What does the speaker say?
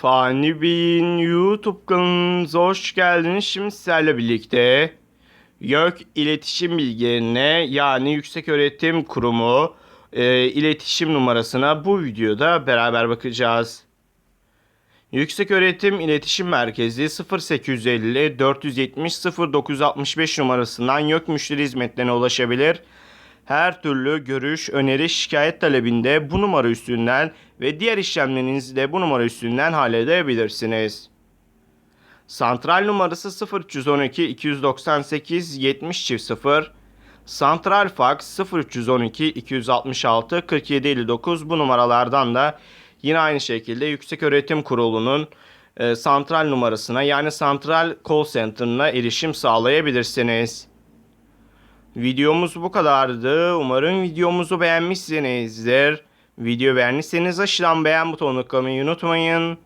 Fani Bey'in YouTube kanalınıza hoş geldiniz. Şimdi sizlerle birlikte YÖK iletişim bilgilerine yani Yüksek Öğretim Kurumu e, iletişim numarasına bu videoda beraber bakacağız. Yüksek Öğretim İletişim Merkezi 0850 470 0965 numarasından YÖK müşteri hizmetlerine ulaşabilir. Her türlü görüş, öneri, şikayet talebinde bu numara üstünden ve diğer işlemlerinizi de bu numara üstünden halledebilirsiniz. Santral numarası 0312 298 70 çift 0. Santral fax 0312 266 47 59 bu numaralardan da yine aynı şekilde Yüksek Öğretim Kurulu'nun e, santral numarasına yani santral call center'ına erişim sağlayabilirsiniz. Videomuz bu kadardı. Umarım videomuzu beğenmişsinizdir. Video beğendiyseniz aşağıdan beğen butonuna tıklamayı unutmayın.